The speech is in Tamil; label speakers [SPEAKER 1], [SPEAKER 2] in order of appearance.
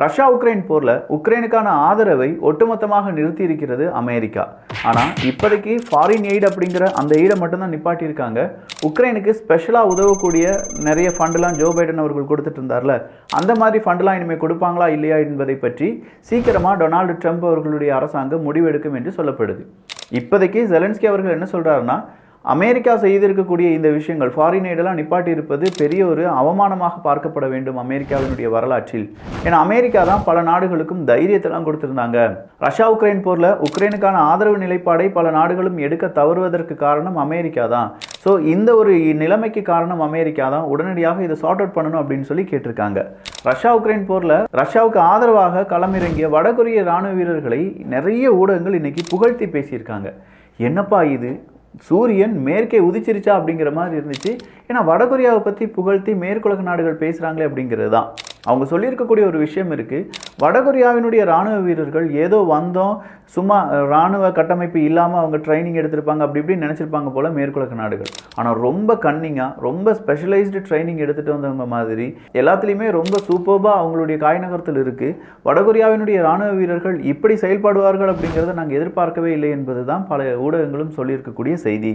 [SPEAKER 1] ரஷ்யா உக்ரைன் போரில் உக்ரைனுக்கான ஆதரவை ஒட்டுமொத்தமாக நிறுத்தி இருக்கிறது அமெரிக்கா. ஆனால் இப்போதைக்கு ஃபாரின் எய்ட் அப்படிங்கிற அந்த எய்டை மட்டும்தான் நிப்பாட்டியிருக்காங்க. உக்ரைனுக்கு ஸ்பெஷலாக உதவக்கூடிய நிறைய ஃபண்டெலாம் ஜோ பைடன் அவர்கள் கொடுத்துட்டு இருந்தார்ல அந்த மாதிரி ஃபண்டெலாம் இனிமேல் கொடுப்பாங்களா இல்லையா என்பதை பற்றி சீக்கிரமாக டொனால்டு ட்ரம்ப் அவர்களுடைய அரசாங்கம் முடிவெடுக்கும் என்று சொல்லப்படுது. இப்போதைக்கு ஜெலன்ஸ்கி அவர்கள் என்ன சொல்கிறாருன்னா அமெரிக்கா செய்திருக்கக்கூடிய இந்த விஷயங்கள் ஃபாரின் எய்டெல்லாம் நிப்பாட்டி இருப்பது பெரிய ஒரு அவமானமாக பார்க்கப்பட வேண்டும் அமெரிக்காவினுடைய வரலாற்றில். ஏன்னா அமெரிக்கா தான் பல நாடுகளுக்கும் தைரியத்தெல்லாம் கொடுத்திருந்தாங்க. ரஷ்யா உக்ரைன் போரில் உக்ரைனுக்கான ஆதரவு நிலைப்பாடை பல நாடுகளும் எடுக்க தவறுவதற்கு காரணம் அமெரிக்கா தான். ஸோ இந்த ஒரு நிலைமைக்கு காரணம் அமெரிக்கா தான். உடனடியாக இதை சார்ட் அவுட் பண்ணணும் அப்படின்னு சொல்லி கேட்டிருக்காங்க. ரஷ்யா உக்ரைன் போரில் ரஷ்யாவுக்கு ஆதரவாக களமிறங்கிய வடகொரிய ராணுவ வீரர்களை நிறைய ஊடகங்கள் இன்னைக்கு புகழ்த்தி பேசியிருக்காங்க. என்னப்பா இது? சூரியன் மேற்கே உதிச்சிருச்சா அப்படிங்கிற மாதிரி இருந்துச்சு. ஏன்னா வடகொரியாவை பற்றி புகழ்த்தி மேற்குலக நாடுகள் பேசுகிறாங்களே அப்படிங்கிறது தான். அவங்க சொல்லியிருக்கக்கூடிய ஒரு விஷயம் இருக்குது வடகொரியாவினுடைய இராணுவ வீரர்கள் ஏதோ வந்தோம் சும்மா இராணுவ கட்டமைப்பு இல்லாமல் அவங்க ட்ரைனிங் எடுத்திருப்பாங்க அப்படி இப்படின்னு நினச்சிருப்பாங்க போல் மேற்குலக நாடுகள். ஆனால் ரொம்ப கன்னிங்காக ரொம்ப ஸ்பெஷலைஸ்டு ட்ரைனிங் எடுத்துகிட்டு வந்தவங்க மாதிரி எல்லாத்துலேயுமே ரொம்ப சூப்பர்பாக அவங்களுடைய காய் நகரத்தில் இருக்குது வடகொரியாவினுடைய இராணுவ வீரர்கள் இப்படி செயல்படுவார்கள் அப்படிங்கிறத நாங்கள் எதிர்பார்க்கவே இல்லை என்பது தான் பல ஊடகங்களும் சொல்லியிருக்கக்கூடிய செய்தி.